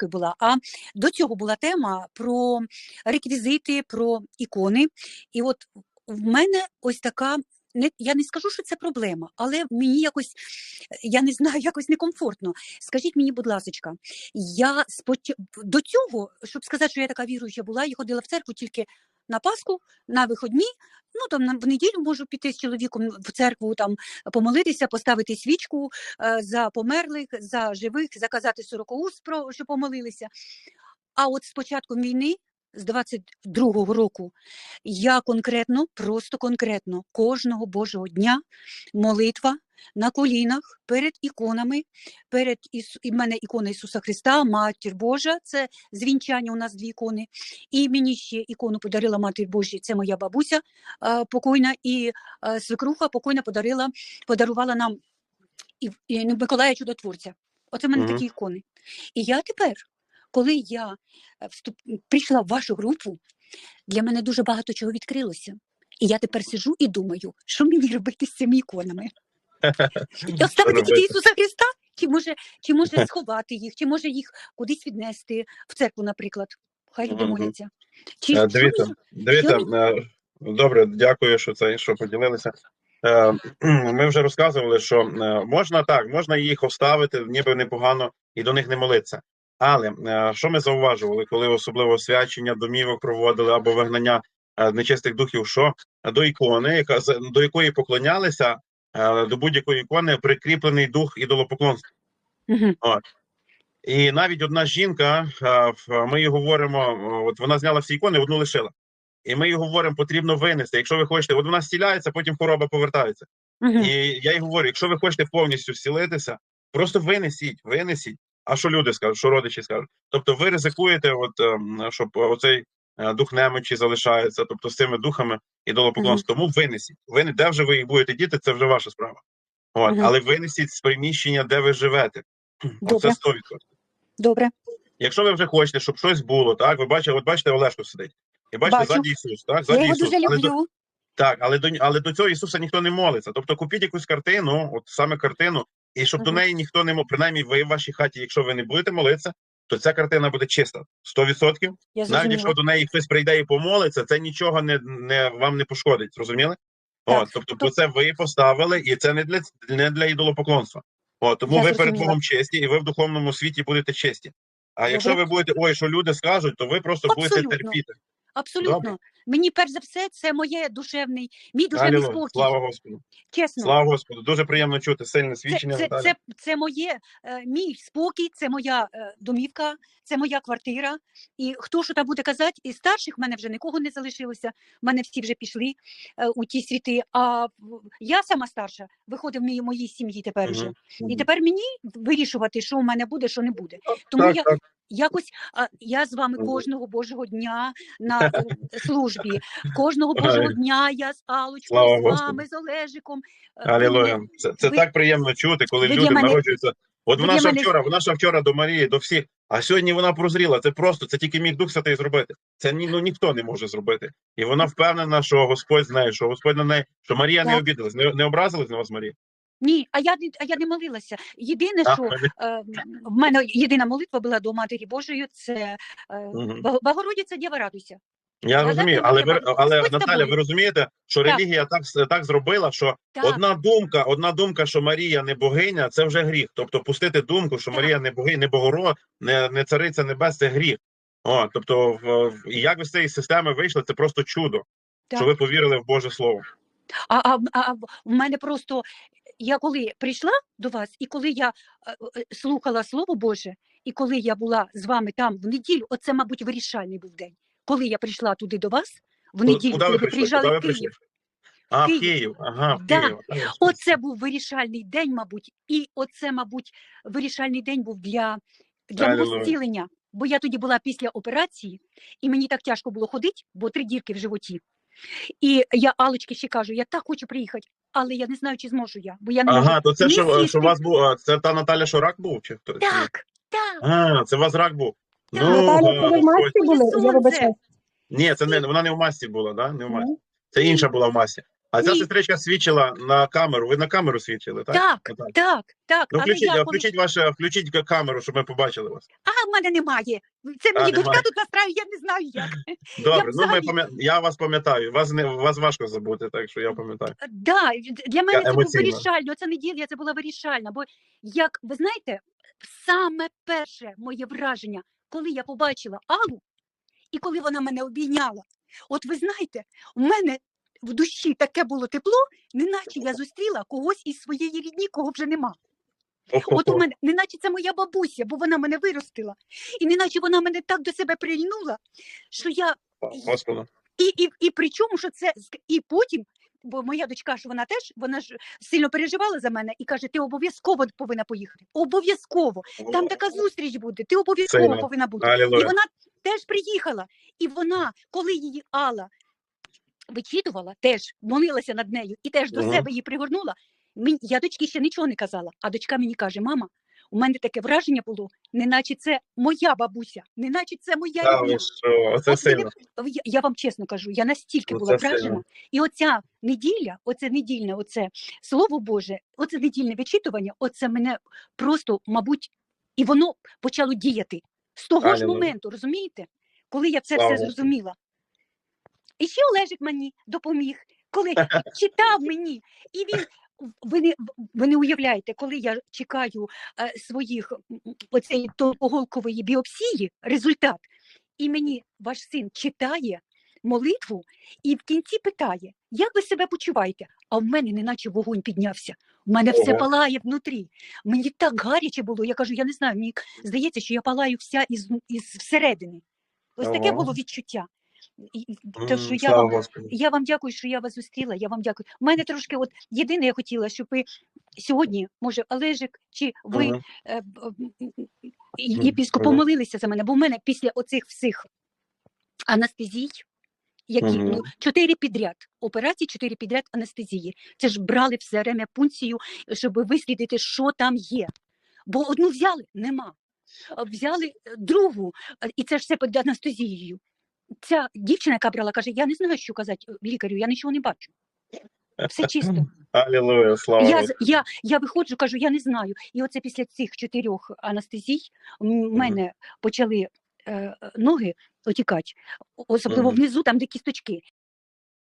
вірочкою була. А до цього була тема про реквізити, про ікони. І от в мене ось така. Не, я не скажу, що це проблема, але мені якось, я не знаю, якось некомфортно. Скажіть мені, будь ласка, я споч... до цього, щоб сказати, що я така віруюча була, я ходила в церкву тільки на Пасху, на виходні. Ну там в неділю можу піти з чоловіком в церкву, там помолитися, поставити свічку е, за померлих, за живих, заказати сорокоуст, про що помолилися. А от з початком війни, з 22-го року, я конкретно, просто конкретно кожного Божого дня молитва на колінах перед іконами, перед Ісу... і в мене ікона Ісуса Христа, Матір Божа, це звінчання у нас дві ікони. І мені ще ікону подарила Матір Божа, це моя бабуся покойна, і свекруха покойна подарила, подарувала нам і, і Миколая Чудотворця. Оце в мене Мгм. такі ікони. І я тепер, коли я е, вступ... прийшла в вашу групу, для мене дуже багато чого відкрилося. І я тепер сижу і думаю, що мені робити з цими іконами? Оставити тільки? Ісуса Христа, чи може, чи може сховати їх, чи може їх кудись віднести в церкву, наприклад. Хай люди моляться. Чи Е, що Дивіться, мені- дивіться, е, добре, дякую, що це що поділилися. Ми вже розказували, що можна так, можна їх оставити, ніби непогано, і до них не молитися. Але е, що ми зауважували, коли особливо свячення домівок проводили або вигнання е, нечистих духів, що до ікони, яка до якої поклонялися, е, до будь-якої ікони прикріплений дух ідолопоклонства. Мгм. І навіть одна жінка, ми їй говоримо, от вона зняла всі ікони, одну лишила. І ми їй говоримо, потрібно винести. Якщо ви хочете, от вона зціляється, потім хвороба повертається. Мгм. І я їй говорю: якщо ви хочете повністю зцілитися, просто винесіть, винесіть. А що люди скажуть, що родичі скажуть? Тобто ви ризикуєте, от, ем, щоб оцей е, дух немочі залишається, тобто з цими духами ідолопоклонства. Тому винесіть. Ви не- де вже ви їх будете діти, це вже ваша справа. От, Мгм. але винесіть з приміщення, де ви живете. Добре. Оце 100%. Добре. Якщо ви вже хочете, щоб щось було, так ви бачите, от бачите, Олешко сидить. І бачите, Бачу. ззаді Ісус, так? Я його Ісус. дуже Але до, люблю. так, але до але до цього Ісуса ніхто не молиться. Тобто купіть якусь картину, от саме картину, і щоб до неї ніхто не мов, принаймні ви в вашій хаті, якщо ви не будете молитися, то ця картина буде чиста. 100%. Я Навіть якщо до неї хтось прийде і помолиться, це нічого не, не вам не пошкодить. Зрозуміли? От, тобто, то- це ви поставили, і це не для не для ідолопоклонства. От, тому Я ви перед. Богом честі, і ви в духовному світі будете честі. А якщо ви будете, ой, що люди скажуть, то ви просто будете терпіти. Абсолютно. Мені перш за все, це моє душевний, мій душевний Алілуя. спокій. Слава Господу. Чесно. Слава Господу. Дуже приємно чути сильне свідчення. це, Наталя. це, це моє е, мій спокій, це моя е, домівка, це моя квартира. І хто що там буде казати, із старших в мене вже нікого не залишилося. В мене всі вже пішли е, у ті світи. А в- я сама старша, виходить в моїй, моїй сім'ї тепер вже. Мгм. І тепер мені вирішувати, що у мене буде, що не буде. Тому Так, я так. Якось а, я з вами кожного божого дня на службі. Кожного божого дня я з Слава Алочкою, з вами, з Олежиком. Е, Алілуя. Це, це ви- так приємно чути, коли ви люди мене- народжуються. От вона мене- вчора, вона ще вчора до Марії, до всіх, а сьогодні вона прозріла. Це просто, це тільки міг Дух Святий зробити. Це ні, ну, ніхто не може зробити. І вона впевнена, що Господь знає, що Господь на неї, що Марія не обідалась, не, не образилась на вас, Марія. Ні, а я а я не молилася. Єдине, що е, в мене єдина молитва була до Матері Божої, це е. Богородиця Дєва радуйся. Я розумію, але ви, але Наталя, ви розумієте, що Так. релігія так, так зробила, що Так, одна думка, одна думка, що Марія не богиня, це вже гріх. Тобто пустити думку, що Так. Марія не богиня, не богоро, не, не цариця небес, це гріх. О, тобто, в, в- як ви з цієї системи вийшли, це просто чудо, Так. що ви повірили в Боже Слово. А, а, а в мене просто я коли прийшла до вас, і коли я е, е, слухала Слово Боже, і коли я була з вами там в неділю, оце, мабуть, вирішальний був день. Коли я прийшла туди до вас в неділю, коли ви приїжджали в Київ. А, в Київ. Київ. Ага, в Да. Київ. Оце був вирішальний день, мабуть, і оце, мабуть, вирішальний день був для, для мого зцілення. Бо я тоді була після операції, і мені так тяжко було ходити, бо три дірки в животі. І я Алочки ще кажу, я так хочу приїхати, але я не знаю, чи зможу я, бо я не можу. Ага, то це ні що, сісти. що у вас був, це та Наталя, що рак був? Чи хто? Так, так. А, це у вас рак був. Так. Ну, Наталя, коли в масці були, я Сонце. вибачаю. Ні, це не вона не в масці була, да? Не в масці. Це інша була в масі. А ця Ні. сестричка свідчила на камеру. Ви на камеру свідчили, так? Так, Отак. так, так. Ну, Але включіть, я а, включіть ваше, включіть ка- камеру, щоб ми побачили вас. А, в мене немає. Це мені дочка тут насправді, я не знаю як. Добре, ну ми взагалі- пам'ят... я вас пам'ятаю. Вас не вас важко забути, так що я пам'ятаю. Да, для мене це був емоційно. вирішально. Ця неділя це була вирішальна. Бо як ви знаєте, саме перше моє враження, коли я побачила Аллу, і коли вона мене обійняла, от ви знаєте, у мене в душі таке було тепло, неначе я зустріла когось із своєї рідні, кого вже нема. От у мене, неначе це моя бабуся, бо вона мене виростила, і неначе вона мене так до себе прильнула, що я Господи. і, і, і при чому, що це і потім, бо моя дочка ж вона теж вона ж сильно переживала за мене і каже: ти обов'язково повинна поїхати. Обов'язково. Там така зустріч буде. Ти обов'язково повинна бути. І вона теж приїхала. І вона, коли її Алла вичитувала, теж молилася над нею і теж до себе її пригорнула. Я дочці ще нічого не казала, а дочка мені каже: мама, у мене таке враження було, неначе це моя бабуся, неначе це моя Та рідня. що, От сильно. я, я вам чесно кажу, я настільки Ну, була це сильно. вражена. І оця неділя, оце недільне, оце слово Боже, оце недільне вичитування, оце мене просто, мабуть, і воно почало діяти з того ж моменту, розумієте? Коли я це Слава все зрозуміла. І ще Олежик мені допоміг, коли читав мені, і він. Ви не, ви не уявляєте, коли я чекаю е, своїх оцеї тонкоголкової біопсії, результат, і мені ваш син читає молитву і в кінці питає, як ви себе почуваєте? А в мене неначе вогонь піднявся. У мене все палає внутрі. Мені так гаряче було. Я кажу, я не знаю, мені здається, що я палаю вся із, із всередини. Ось таке було відчуття. І- що я Слава вам я вам дякую, що я вас зустріла. Я вам дякую. У мене трошки, от єдине, я хотіла, щоб ви сьогодні, може, Олежик, чи ви Мгм. е, б- єпископ Мгм. помолилися за мене, бо в мене після оцих всіх анестезій, які Мгм. ну, чотири підряд, операції, чотири підряд анестезії. Це ж брали все время пункцію, щоб вислідити, що там є. Бо одну взяли, нема. Взяли е, другу, е, і це ж все під анестезією. Ця дівчина, яка брала, каже: я не знаю, що казати е, лікарю, я нічого не бачу. Все чисто. Алілуя, слава Я, я, я виходжу, кажу, я не знаю. І оце після цих чотирьох анестезій в мене почали е, е, ноги отікати, особливо Мгм. внизу, там де кісточки.